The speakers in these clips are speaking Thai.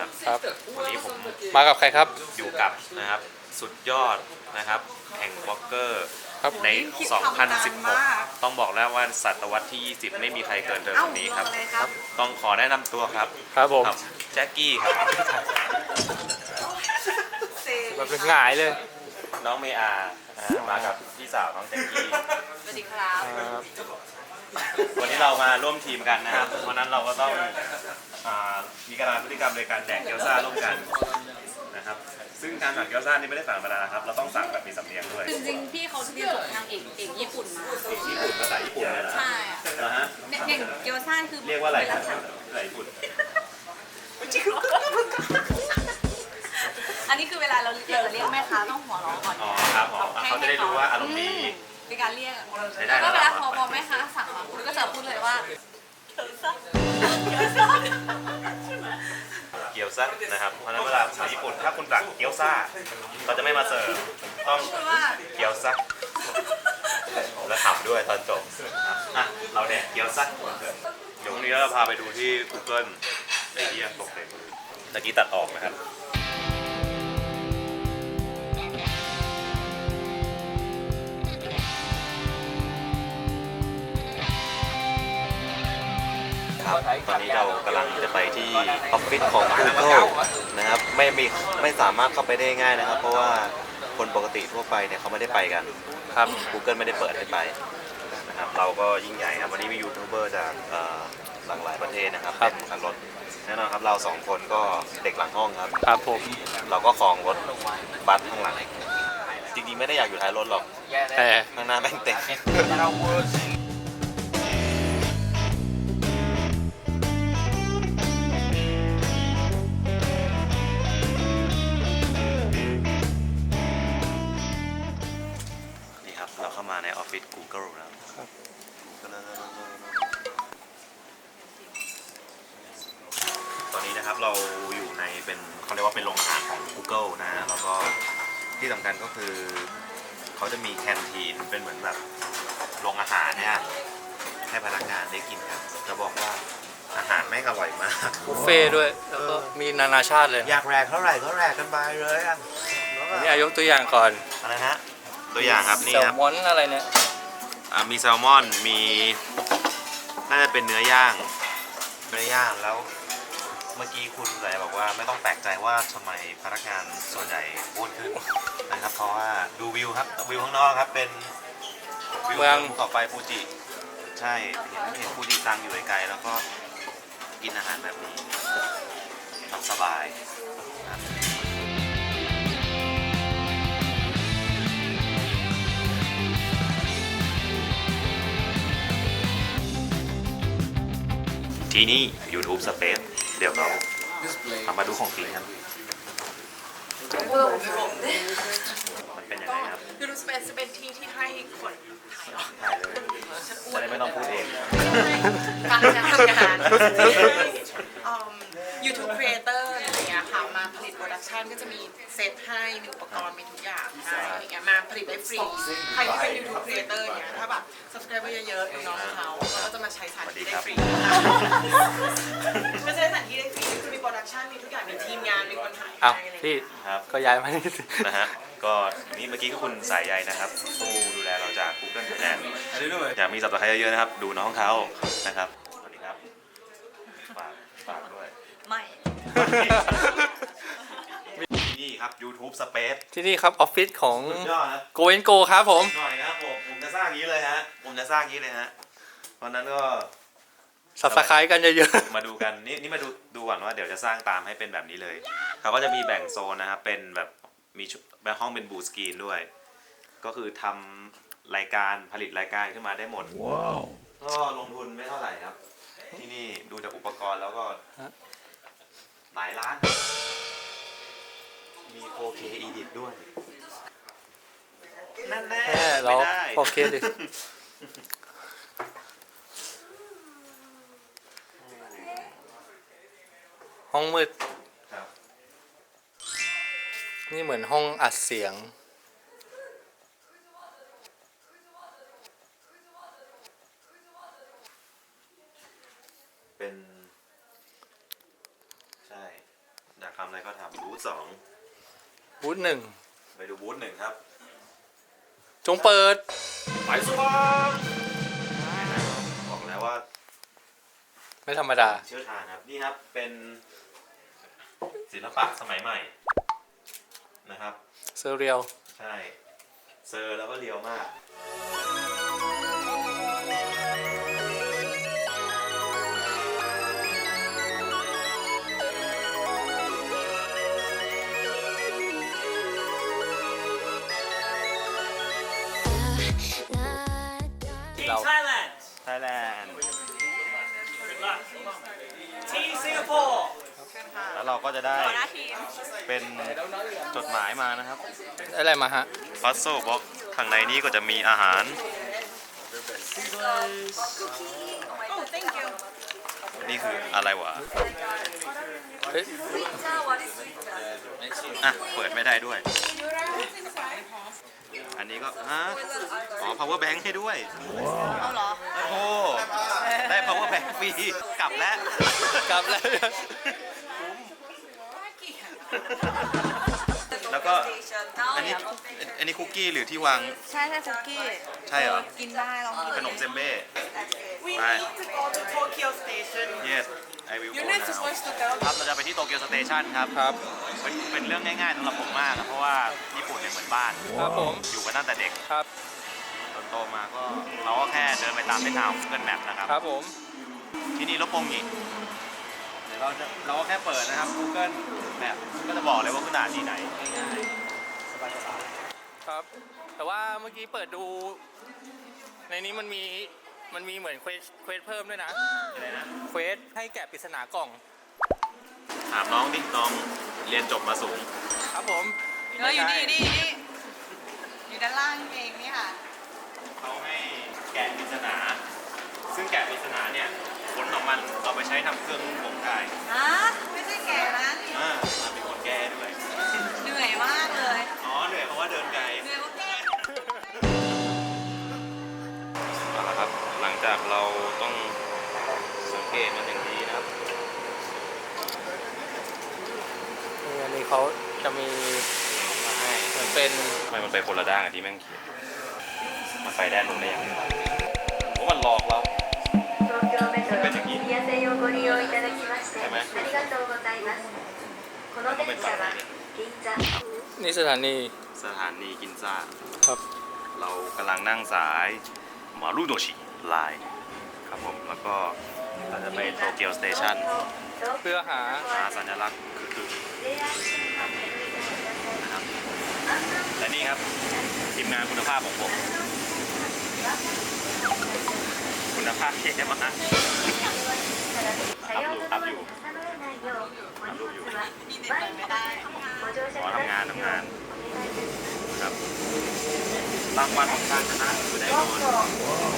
ครับ ครับ วันนี้ผมมากับใครครับ อยู่กับนะครับ สุดยอดนะครับ แห่งบล็อกเกอร์ครับใน 2016 ต้องบอกแล้วว่าศตวรรษที่ 20 ไม่มีใครเกินเธอคนนี้ครับครับ ต้องขอแนะนำตัวครับครับผมครับแจ็คกี้ครับ แบบเป็นหงายเลย น้องเมอาอ่ามากับพี่สาวน้องแจ็คกี้ สวัสดีครับครับวันนี้เรามาร่วมทีมกันนะครับเพราะฉะนั้นเราก็ต้องอ่า มีการพฤติกรรมในการแดกเกี๊ยวซ่าร่วมกันนะครับ ซึ่งการสั่งเกี๊ยวซ่านี่ไม่ได้สั่งธรรมดาครับ เราต้องสั่งแบบมีสำเนียงด้วยจริงๆพี่เขาเรียนจบทางเอกเอกญี่ปุ่นมาเอกญี่ปุ่นภาษาญี่ปุ่นเลยนะใช่อะนะฮะเนี่ยอย่างเกียวซ่าคือเรียกว่าอะไรครับเวลาสั่งภาษาญี่ปุ่นอันนี้คือเวลาเราเราจะเรียกแม่ค้าต้องหัวเราะก่อนอ๋อครับอ๋อเขาจะได้รู้ว่าอารมณ์ดีอืมเป็นการเรียกใช้ได้แล้วก็เวลาแล้วพอพอแม่ค้าสั่งมาคุณก็จะพูดเลยว่า เกี๊ยวซ่านะครับเพราะฉะนั้นเวลาภาษาญี่ปุ่นถ้าคุณสั่งเกี๊ยวซ่าเขาจะไม่มาเสิร์ฟต้องเกี๊ยวซ่าแล้วขำด้วยตอนจบอะเราแดกเกี๊ยวซ่าเดี๋ยวพรุ่งนี้เราพาไปดูที่ Google ไอ้เหี้ยตกเต็มมือตะกี้ตัดออกนะครับ ครับ ตอนนี้เรากำลังจะไปที่ออฟฟิศของ Google นะครับไม่มีไม่สามารถเข้าไปได้ง่ายนะครับ เพราะว่าคนปกติทั่วไปเนี่ยเขาไม่ได้ไปกันครับ Google ไม่ได้เปิดให้ไปนะครับเราก็ยิ่งใหญ่ครับวันนี้มียูทูบเบอร์จากเอ่อหลากหลายประเทศนะครับครับ เป็นคันรถแน่นอนครับเราสองคนก็เด็กหลังห้องครับ ครับผมเราก็ครองรถบัสข้างหลังจริงๆไม่ได้อยากอยู่ท้ายรถหรอกแต่ข้างหน้าแม่งเต็ม เลยอยากแรกเท่าไหร่ก็แรกกันไปเลยอะอันนี้อายกตัวอย่างก่อนอะไรฮะตัวอย่างครับนี่แซลครับมอนอะไรเนี่ยอ่ามีแซลมอนมีน่าจะเป็นเนื้อย่างเนื้อย่างแล้ว เมื่อกี้คุณไหลบอกว่าไม่ต้องแปลกใจว่าทำไมพนักงานส่วนใหญ่อ้วนขึ้นนะครับเพราะว่าดูวิวครับวิวข้างนอกครับเป็นวิวเมืองภูเขาไฟฟูจิ ใช่เห็นเห็นฟูจิซังอยู่ไกลๆแล้วก็กินอาหารแบบนี้หลับ สบายนะครับที่นี่ YouTube Space เดี๋ยวเราเอามาดูของจริงกันมันเป็นยังไงครับยูทูบสเปซจะเป็นที่ที่ให้คนถ่ายออกถ่ายเลยจะได้ไม่ต้องพูดเองการจะทำงานยูทูบครีเอเตอร์อะไรอย่างเงี้ยค่ะมาผ ลิตโปรดักชันก็จะมีเซตให้มีอุปกรณ์มีทุกอย่างให้อะไรเงี้ยมาผลิตได้ฟรี ใครที่เป็นยูทูบครีเอเตอร์เนี่ยถ้าแบบ subscriber เยอะๆดูน้องเขาเขาก็จะมาใช้สถานที่ได้ฟรีมาใช้สถานที่ได้ฟรีคือมีโปรดักชันมีทุกอย่างมีทีมงานมีคนถ่ายอ้าวให้อะไรพี่เงี้ยครับก็ย้ายมานี่สินะฮะก็นี่เมื่อกี้ก็คุณสายใยนะครับผู้ดูแลเราจาก Google Thailand อยากมีสับสไครเยอะๆนะครับ ดูน้องเขานะครับสวัสดีครับฝากฝากด้วย ไม่ที่นี่ ครับ YouTube Space ที่นี่ครับออฟฟิศของสุดยอดนะโกเอนโกครับผม หน่อยนะครับผมผมจะสร้างอย่างนี้เลยฮะผมจะสร้างอย่างนี้เลยฮะวันนั้นก็ สับสไครกันเยอะมาดูกันนี่นี่มาดูดูก่อนว่าเดี๋ยวจะสร้างตามให้เป็นแบบนี้เลยเขาก็จะมีแบ่งโซนนะครับเป็นแบบมีชุดแบบห้องเป็นบูสกรีนด้วย ก็คือทำรายการผลิตรายการขึ้นมาได้หมด ก็ลงทุนไม่เท่าไหร่ครับ ที่นี่ดูจากอุปกรณ์แล้วก็ หลายล้าน มี 4K edit ด้วย นั่นแน่ๆแค่เราไม่ได้ โอเคดิ ห้องมืด ครับ นี่เหมือนห้องอัดเสียง เป็น ใช่อยากทำอะไรก็ทำบูธสอง บูธหนึ่งไปดูบูธหนึ่งครับ จงเปิด ไปสว่างบอกแล้วว่าไม่ธรรมดา เชี่ยวชาญครับนี่ครับเป็นศิลปะสมัยใหม่นะครับ เซอร์เรียลใช่ เซอร์แล้วก็เรียวมาก แล้วเราก็จะได้หัวหน้าทีมเป็นจดหมายมานะครับอะไรมาฮะพัซโซบ็อกข้างในนี้ก็จะมีอาหารโอ้ thank you นี่คืออะไรวะเฮ้ยจ้า what is sweet อะ เปิดไม่ได้ด้วย อันนี้ก็ฮะอ๋อ power bank ให้ด้วยเอาเหรอ โอ้โหได้ power bank ฟรีกลับแล้ว กลับแล้วแล้วก็อันนี้อันนี้คุกกี้หรือที่วาง ใช่ใช่คุกกี้ใช่เหรอ กินได้ลองกินขนมเซมเบ้ We Bye. need to go to Tokyo Station yes I will go You're not now supposed to tell ครับเราจะไปที่โตเกียวสเตชันครับ ครับ เป็นเป็นเรื่องง่ายๆสำหรับผมมากครับเพราะว่าญี่ปุ่นเนี่ยเหมือนบ้าน ครับผม อยู่กันตั้งแต่เด็กครับ จนโตมาก็เราก็แค่เดินไปตามเส้นทางของ Google Map นะครับ ครับผม ที่นี่รถปงอีกเดี๋ยวเราจะเราก็แค่เปิดนะครับ Google Map ก็จะบอกเลยว่าขนาดที่ไหนง่ายๆสบายครับ แต่ว่าเมื่อกี้เปิดดู ในนี้มันมี มันมีเหมือนเควสเควสเพิ่มด้วยนะๆอะไรนะเควสให้แกะปริศนากล่องถามน้องดิน้องเรียนจบมาสูง ครับผมเอออยู่นี่อยู่นี่อยู่นี่อยู่ด้านล่างเองนี่ค่ะ เขาให้แกะปริศนา ซึ่งแกะปริศนาเนี่ยผลของมันเอาไปใช้ทำเครื่องนุ่งห่มได้ฮะไม่ใช่แก่นะอ่ามันเป็นคนแก้ด้วย เหนื่อยมากเลย อ๋อเหนื่อยเพราะว่าเดินไกล เหนื่อย จากเราต้องสังเกตมันอย่างดีนะครับอันนี้เขาจะมีมาให้มันเป็นทำไมมันไปคนละด้านอะที่แม่งเขียนมันไปด้านนู้นได้ยังไงว่ามันหลอกเราเป็นอย่างนี้ใช่ไหมันหลอกเรานี่สถานีสถานีกินซ่าครับ เรากำลังนั่งสายมาลูกโดชิ ไลน์ครับผมแล้วก็เราจะไปโตเกียวสเตชันเพื่อหาหาสัญลักษณ์คือและนี่ครับทีมงานคุณภาพของผม คุณภาพเท่มากอัพอยู่อัพอยู่อัพรูปอยู่ขอทำงานทำงานครับ รางวัลของการชนะคือได้นอน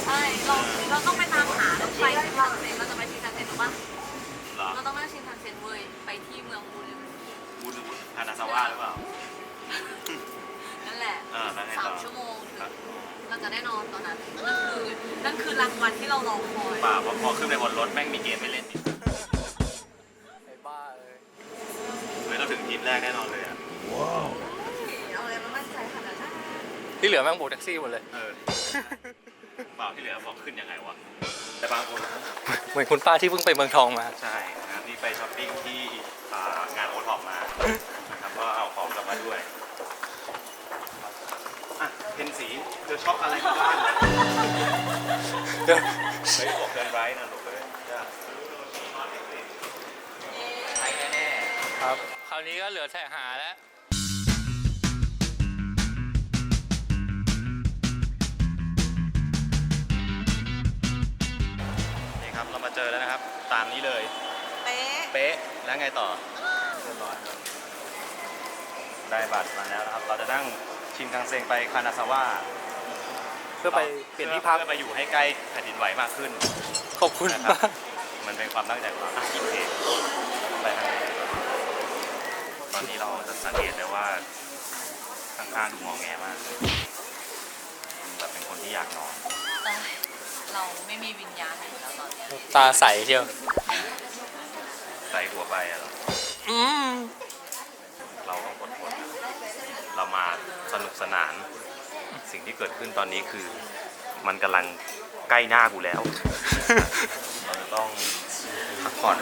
ใช่เราเราต้องไปตามหารถไฟชินคันเซ็นเราจะไปชินคันเซ็นถูกปะเหรอเราต้องไปชินคันเซ็นเว้ยไปที่เมืองบูนบูธบูธฮานาซาวะหรือเปล่า นั่นแหละอ่าแล้วไงสาต่มอชั่วโมงถึงเราจะได้นอนตอนนั้นนั่นคือนั่นคือรางวัลที่เรารอคอยป่าพอพอขึ้นไปบนรถแม่งมีเกมไม่เล่นอีกไอ้บ้าเลยเฮ้ยเราถึงทีมแรกแน่นอนเลยอะเอาวอะไรมามั่นใจขนาดนั้น ที่เหลือแม่งโบกแท็กซี่หมดเลย เออเปล่าที่เหลือบอกขึ้นยังไงวะ แต่บางคนเหมือนคุณป้าที่เพิ่งไปเมืองทองมา ใช่นะครับนี่ไปช้อปปิ้งที่อ่างานโอท็อปมานะครับก็เอาของกลับมาด้วยอะเพนสีเธอช็อปอะไรมาบ้างเฮ้ยบอกเกินไรนะลูกเลยจ้าใช่แน่ครับ คราวนี้ก็เหลือแต่หาแล้ว อแล้วนะครับ ตามนี้เลย เป๊ะเป๊ะ แล้วไงต่อเรียบร้อยครับ ได้บัตรมาแล้วนะครับ เราจะนั่งชินคังเซ็งไปคานาซาวะเพื่อไปเปลี่ยนที่พัก เพื่อไปอยู่ให้ใกล้แผ่นดินไหวมากขึ้น ขอบคุณนะครับมากมันเป็นความตั้งใจของเราอะกินเค้กไปข้างในตอนนี้เราจะสังเกตได้ว่าข้างๆดูงอแงมากเลยแบบเป็นคนที่อยากนอนเอ้ย เราไม่มีวิญญาณอยู่แล้วตอนเนี้ยตาใสเชียวใส่หัวไปอะเหรออืมเราต้องอดทนนะเรามาสนุกสนาน สิ่งที่เกิดขึ้นตอนนี้คือ มันกำลังใกล้หน้ากูแล้ว เราจะต้องพักผ่อน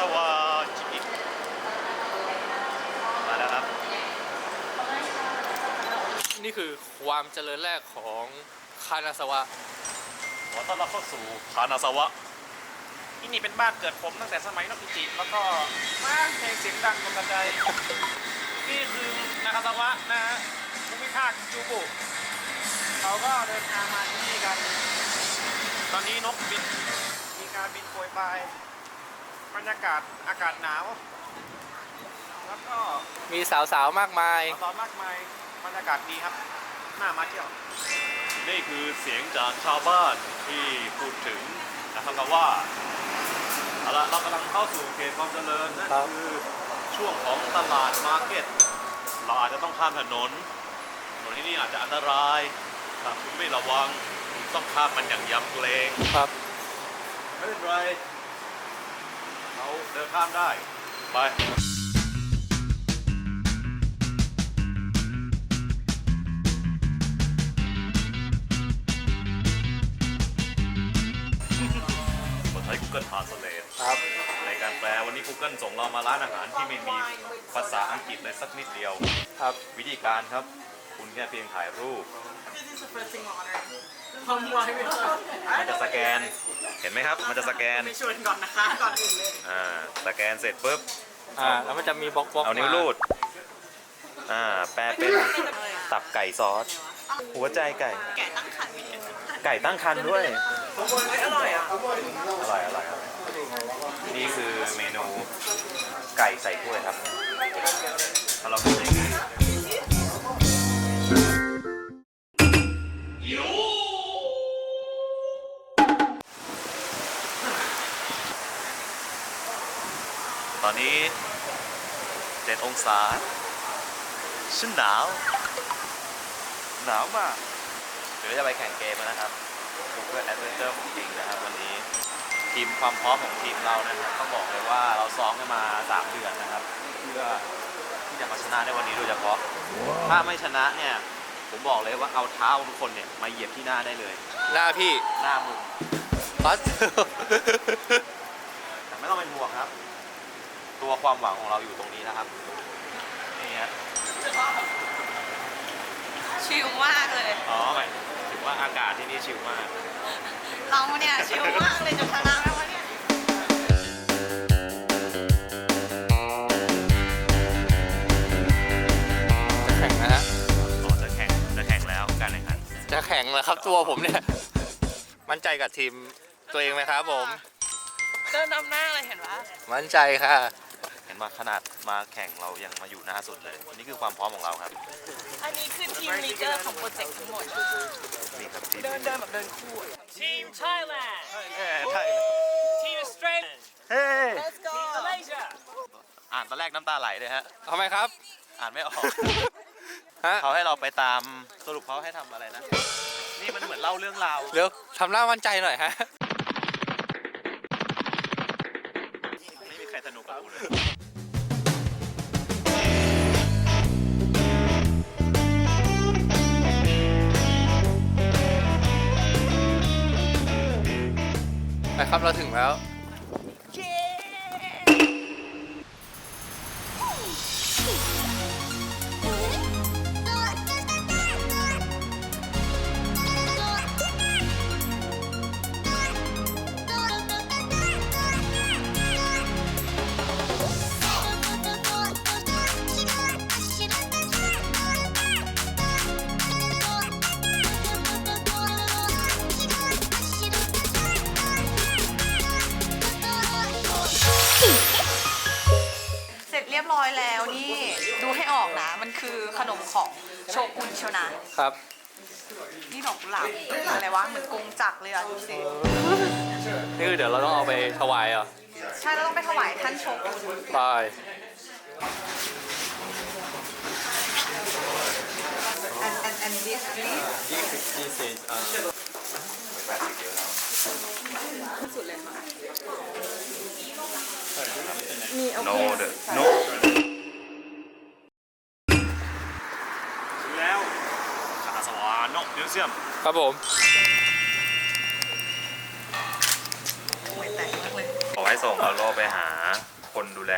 ฐานะสวะจิกิมาแล้วครับ นี่คือความเจริญแรกของคานาสวะขอต้อนรับเข้าสู่ฐานาสวะที่นี่เป็นบ้านเกิดผมตั้งแต่สมัยนกิจิแล้วก็มาเพลงเสียงดังกระจายนี่คือนาคาสวะนะฮะภูมิภาคจูบุ เขาก็เดินทางมาที่นี่กัน ตอนนี้นกบินมีการบินโปรยปลาย บรรยากาศอากาศหนาว แล้วก็มีสาวๆมากมาย ร้อนมากมายบรรยากาศดีครับน่ามาเที่ยว นี่คือเสียงจากชาวบ้านที่พูดถึงนะครับว่าเอาละเรากำลังเข้าสู่เขตความเจริญนั่นครับ คือช่วงของตลาดมาร์เก็ต เราอาจจะต้องข้ามถนนถนนที่นี่อาจจะอันตรายถ้าคุณไม่ระวังคุณต้องข้ามมันอย่างยำเกรงครับ ไม่เป็นไร เราเดินข้ามได้ ไป มาใช้ Google Translate ครับ ในการแปลวันนี้ Google ส่งเรามาร้านอาหารที่ไม่มีภาษาอังกฤษเลยสักนิดเดียว ครับ วิธีการครับ คุณแค่เพียงถ่ายรูปทำไว้ไม่ได้มันจะสแกน เห็นไหมครับ มันจะสแกนไม่ชวนก่อนนะคะ ก่อนอื่นเลยอ่า สแกนเสร็จปุ๊บ อ่าแล้วมันจะมีบล็อกบล็อกเอานิ้วรูด อ่า แปลเป็นตับไก่ซอส หัวใจไก่ แกะตั้งขันไก่ตั้งคันด้วยไม่อร่อยอะ อร่อยอร่อยครับนี่คือเมนูไก่ใส่ถ้วยครับถ้าเราทำยังไง 8 องศา ฉันหนาว หนาวมากเดี๋ยวจะไปแข่งเกมนะครับ Google ดเวนเจอร์ของจริงนะครับ วันนี้ทีมความพร้อมของทีมเรานะครับต้องบอกเลยว่าเราซ้อมกันมา 3 เดือนนะครับ เพื่อที่จะมาชนะในวันนี้โดยเฉพาะ ถ้าไม่ชนะเนี่ย ผมบอกเลยว่าเอาเท้าทุกคนเนี่ยมาเหยียบที่หน้าได้เลย หน้าพี่หน้ามึงปัส แต่ไม่ต้องเป็นห่วงครับ ตัวความหวังของเราอยู่ตรงนี้นะครับนี่ฮะชิลมากเลย อ๋อหมายถึงว่าอากาศที่นี่ชิลมาก เราเนี่ยชิลมากเลยจะชนะไหมวะเนี่ยจะแข่งนะฮะอ๋อจะแข่งจะแข่งแล้วการแข่งขันจะแข่งแล้วครับตัวผมเนี่ย มั่นใจกับทีมตัวเองไหมครับผม เดินนำหน้าเลยเห็นปะมั่นใจค่ะ เห็นว่าขนาดมาแข่งเรายังมาอยู่หน้าสุดเลย นี่คือความพร้อมของเราครับ อันนี้คือทีมลีดเดอร์ของโปรเจกต์ทั้งหมด นี่ครับทีมเดินเดินแบบเดินคู่อะ Team Thailand. ไทย Team Australia. เฮ้ย Let's go Malaysia. อ่านตอนแรกน้ำตาไหลเลยฮะ ทำไมครับ อ่านไม่ออก ฮะเขาให้เราไปตามสรุปเขาให้ทำอะไรนะ นี่มันเหมือนเล่าเรื่องราว เดี๋ยวทำหน้ามั่นใจหน่อยฮะ นะครับเราถึงแล้ว คือขนมของโชกุนเชียวนะครับ นี่ดอกกุหลาบอะไรวะเหมือนกงจักรเลยอะดูสินี่คือเดี๋ยวเราต้องเอาไปถวายเหรอะใช่เราต้องไปถวายท่านโชกุนไป and and and this this มีโอโนเคเดอโนถึงแล้วคาสวาโนมิวเซียมครับผมไม่แตกมากเลยขอให้ส่งเอาโลไปหาคนดูแล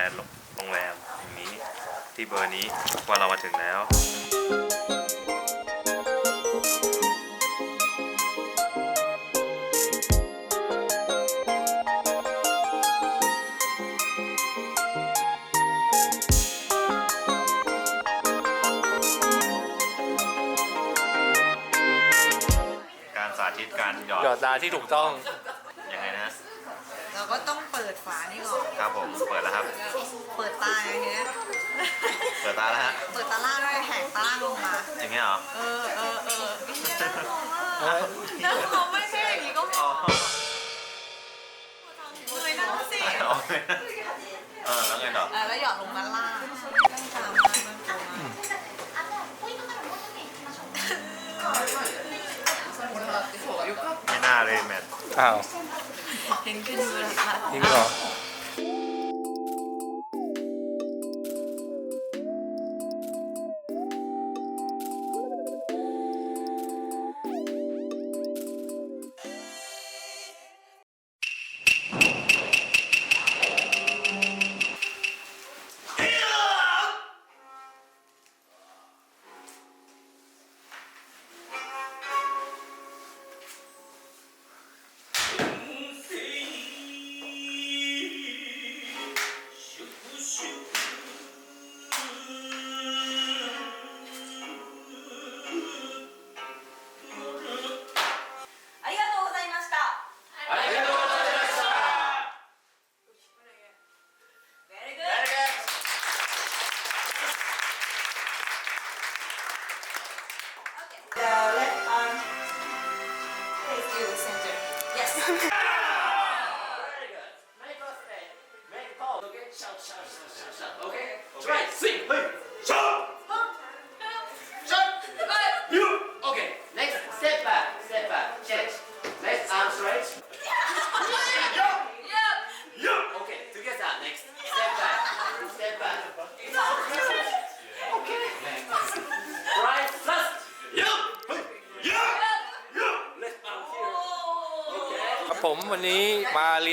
โรงแรมอย่างนี้ที่เบอร์นี้ว่าเรามาถึงแล้ว การหยอหยอดดตาที่ถูกต้อง ยังไงนะเราก็ต้องเปิดฝานี่ก่อน ครับผมเปิดแล้วครับ เปิดตาอย่างเงี้ย เปิดตาแล้วฮะเปิดตาล่างด้วยแหกตาล่างลงมา อย่างเงี้ยเหรอเออเออเออนั่งมองไม่ใช่อย่างนี้ก็อ๋อเลยนั่งสิโอเคเออแล้วไงต่อ เออแล้วหยอดลงด้านล่างนั่งตามมานั่งตามมา ไม่น่าเลยแมท อ้าว เห็นขึ้นมือแล้วค่ะจริงเหรอ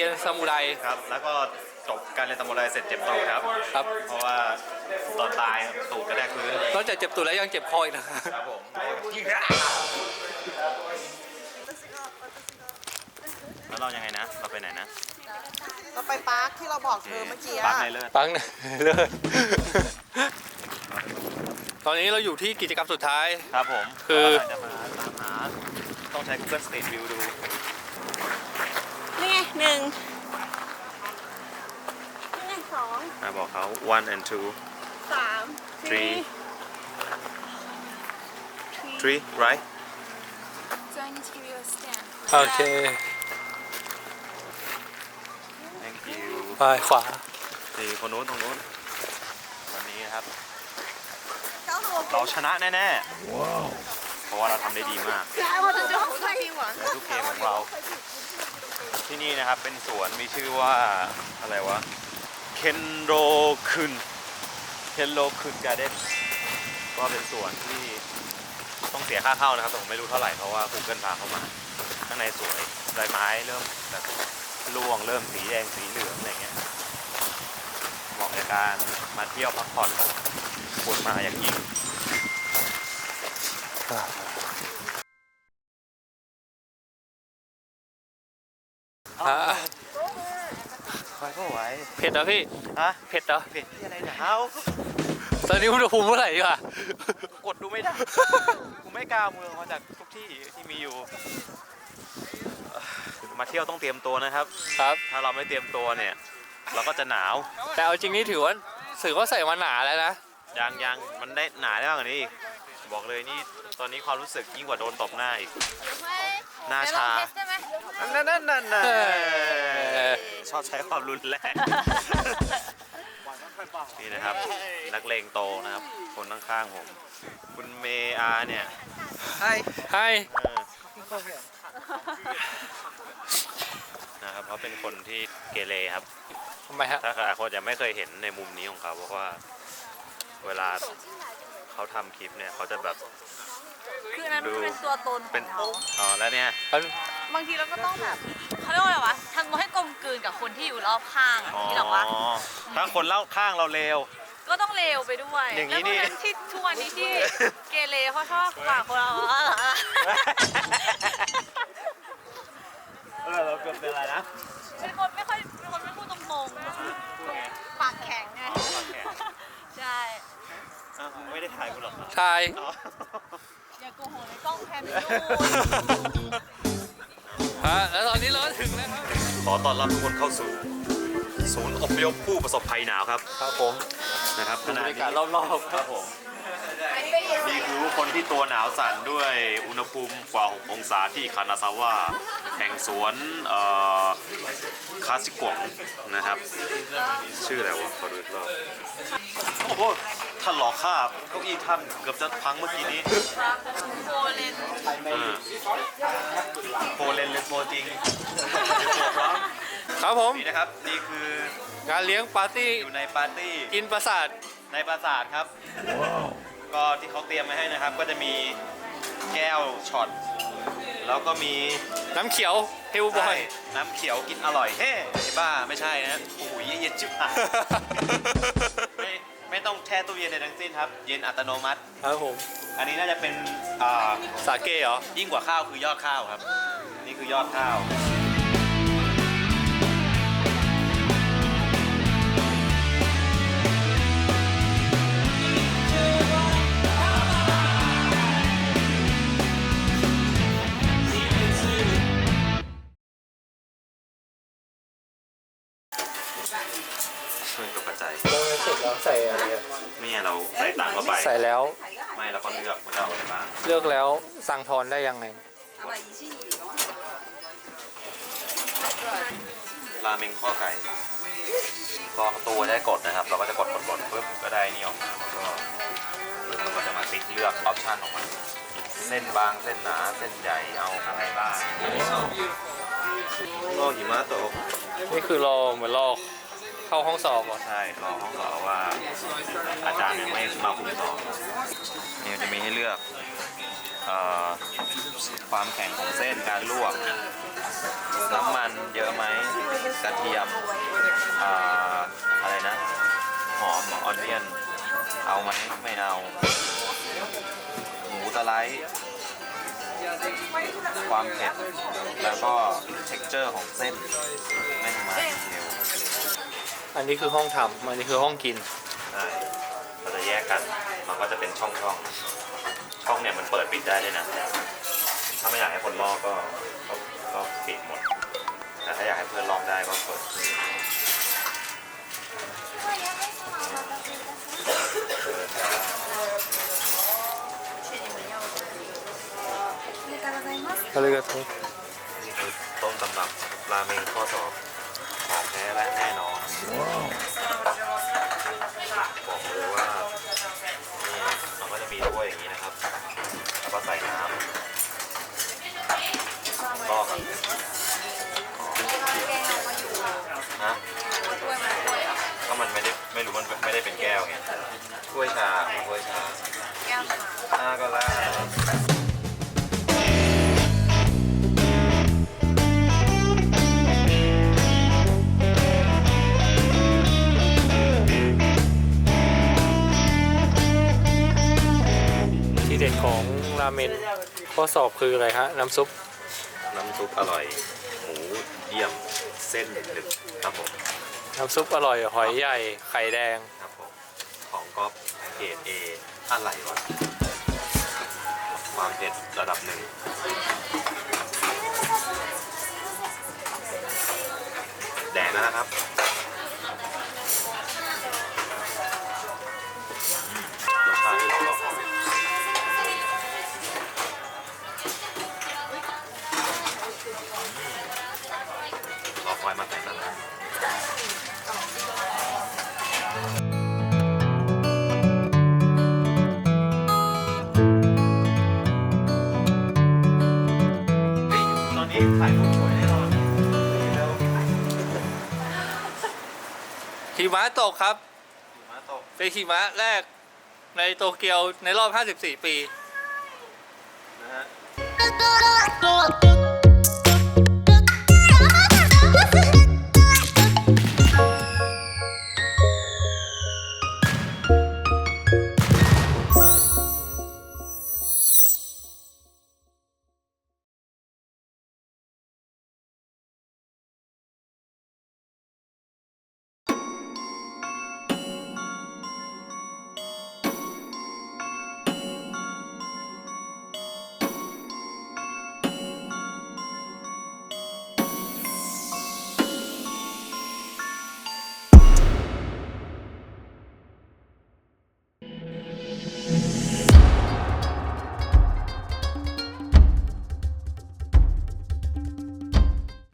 นซามูไรครับ แล้วก็จบการเรียนตำรวจเสร็จเจ็บตูดครับ ครับ เพราะว่าตอนตายตูดกระแทกพื้นนอกจากเจ็บตัวแล้วยังเจ็บคออีกนะครับครับผมแล้วเรายังไงนะ เราไปไหนนะ เราไปปาร์คที่เราบอกเธอเมื่อกี้ปักอะในเลิศปังเนี่ยเลิศตอนนี้เราอยู่ที่กิจกรรมสุดท้าย ครับผมคือ เราจะมาตามหา ต้องใช้ Google Street View ดูนี่ ไงหนึ่งอะบอกเขา one and two สาม three three right So I need to give you a stamp. โอเค thank you ไปขวาสี่คนนู้นตรงนู้นวันนี้นะครับเราชนะแน่ๆเพราะว่าเราทำได้ดีมาก และทุกเกมของเรา ที่นี่นะครับเป็นสวนมีชื่อว่าอะไรวะเคนโรคุนเคนโรคุนการ์เด้นก็เป็นสวนที่ต้องเสียค่าเข้านะครับแต่ผมไม่รู้เท่าไหร่เพราะว่า Google พาเข้ามา ข้างในสวยใบไม้เริ่มแบบร่วงเริ่มสีแดงสีเหลืองอะไรเงี้ยเหมาะกับการมาเที่ยวพักผ่อนควรมาอย่างยิ่ง อะคอยก็ไหวเผ็ดเหรอพี่ ฮะเผ็ดเหรอ เผ็ดที่อะไรเนี่ยเอาตอนนี้อุณหภูมิเท่าไหร่ดีกว่ากดดูไม่ได้กูไม่กล้าเอามือออกมาจากทุกที่ที่มีอยู่ มาเที่ยวต้องเตรียมตัวนะครับ ครับ ถ้าเราไม่เตรียมตัวเนี่ย เราก็จะหนาวแต่เอาจริงนี่ถือว่าสึกว่าใส่มาหนาแล้วนะยังยังมันได้หนาได้มากกว่านี้อีกบอกเลยนี่ตอนนี้ความรู้สึกยิ่งกว่าโดนตบหน้าอีก หน้าชา นั่นนั่นนั่นนั่นเออชอบใช้ความรุนแรงนี่นะครับ นักเลงโตนะครับ คนข้างๆผม คุณเมอาเนี่ยให้เออนะครับเขาเป็นคนที่เกเรครับทำไมฮะถ้าใครคนจะไม่เคยเห็นในมุมนี้ของเขาเพราะว่า เวลาเขาทำคลิปเนี่ยเขาจะแบบคืออันนั้นมันเป็นตัวตนขเป็อนงเขาอ๋อแล้วเนี่ย บางทีเราก็ต้องแบบเขาเรียกว่าอะไรวะทำตัวให้กลมกลืนกับคนที่อยู่รอบข้างอะอ๋อที่หรอกวะถ้าคนเล่าข้างเราเลว ก็ต้องเลวไปด้วยอย่างนี้นี้นี่นี่ที่ทุกวันนี้ที่เกเรเขาชอบฝากคนเราเออเราเกือบเป็นอะไรนะ เป็นคนไม่ค่อยเป็นคนไม่พูดตรงๆปากแข็งไงปากแข็ง ใช่อ้าวไม่ได้ถ่ายคุณหรอกครับชายอ๋ออย่าโกหกในกล้องแพนดู ฮะแล้วตอนนี้เราก็ถึงแล้วครับ ขอต้อนรับทุกคนเข้าสู่ ศูนย์อพยพผู้ประสบภัยหนาวครับครับผมนะครับขบรณะรนี้ยากาศรอบๆครับผมนี่คือคนที่ตัวหนาวสั่นด้วยอุณหภูมิกว่า 6 องศาที่คานาซาวะแห่งสวนเอ่อคาซิกวงนะครับ ชื่ออะไรวะขอดูอีกรอบโอ้โหท่านหลอกข้าเก้าอี้ท่านเกือบจะพังเมื่อกี้นี้ โคเลน เออโปเลนเลนโปจริงครับผม นี่นะครับนี่คืองานเลี้ยงปาร์ตี้อยู่ในปาร์ตี้กินประสาทในปราสาทครับ ก็ที่เขาเตรียมมาให้นะครับ ก็จะมีแก้วช็อต แล้วก็มีน้ำเขียวเฮลบอใช่ยน้ำเขียวกินอร่อยเฮ้ไอ้บ้าไม่ใช่นะโอ้โหเย็นชิบหายไม่ไม่ต้องแช่ตู้เย็นในทั้งสิ้นครับ เย็นอัตโนมัติ ครับผม อันนี้น่าจะเป็นอ่าสาเกเหรอ ยิ่งกว่าข้าวคือยอดข้าวครับ นี่คือยอดข้าว ช่วยกับปัจจัยเราเสร็จแล้วใส่อะไรอะนี่ไงเราใส่ตังค์เข้าไป ใส่แล้วไม่เราก็เลือกว่าจะเอาอะไรบ้าง เลือกแล้วสั่งทอนได้ยังไง ราเมงข้อไก่ ก็ตัวได้กดนะครับ เราก็จะกดกดกดปุ๊บก็ได้นี่ออกมาแล้วก็เราก็จะมาติ๊กเลือกออปชันของมันเส้นบางเส้นหนาเส้นใหญ่เอาอะไรบ้างก็หิมะตกนี่คือรอเหมือนรอเข้าห้องสอบเหรอใช่รอห้องสอบว่า อาจารย์ยังไม่มาคุมสอบนี่จะมีให้เลือกเอ่อ ความแข็งของเส้นการลวก น้ำมันเยอะไหมกระเทียมอ่าอะไรนะ หอมออนเนียน เอาไหมไม่เอา หมูสไลด์ความเผ็ด แล้วก็ texture ของเส้นแม่งมาดีเทลอันนี้คือห้องทำอันนี้คือห้องกินใช่เราจะแยกกัน มันก็จะเป็นช่องช่องๆ ช่องเนี่ยมันเปิดปิดได้ด้วยนะ ถ้าไม่อยากให้คนลอกก็ก็ก็ปิดหมด แต่ถ้าอยากให้เพื่อนลอกได้ก็เปิดก็เลยก็ทุกนี่คือต้มตำรับราเมงข้อสอบของแท้และแน่นอนบอกเลยว่านี่มันก็จะมีถ้วยอย่างนี้นะครับ แล้วก็ใส่น้ำลอกกันฮะก็มันไม่ได้ไม่รู้มันไม่ได้เป็นแก้วไงถ้วยชาถ้วยชาแก้วมาหน้าก็แล้วที่เด็ดของรา เมนข้อสอบคืออะไรฮะน้ำซุปน้ำซุปอร่อย หมูเยี่ยม เส้นหนึบครับผม น้ำซุปอร่อย หอยใหญ่ไข่แดงครับผม ของก๊อฟเกรดเออะไรวะ ความเผ็ดระดับหนึ่งแดงแล้วนะครับ เป็นหิมะแรกในโตเกียวในรอบ 54 ปี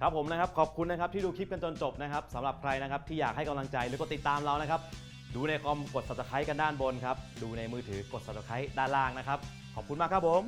ครับผมนะครับขอบคุณนะครับที่ดูคลิปกันจนจบนะครับสำหรับใครนะครับที่อยากให้กำลังใจหรือกดติดตามเรานะครับ ดูในคอมกด subscribe กันด้านบนครับ ดูในมือถือกด subscribe ด้านล่างนะครับ ขอบคุณมากครับผม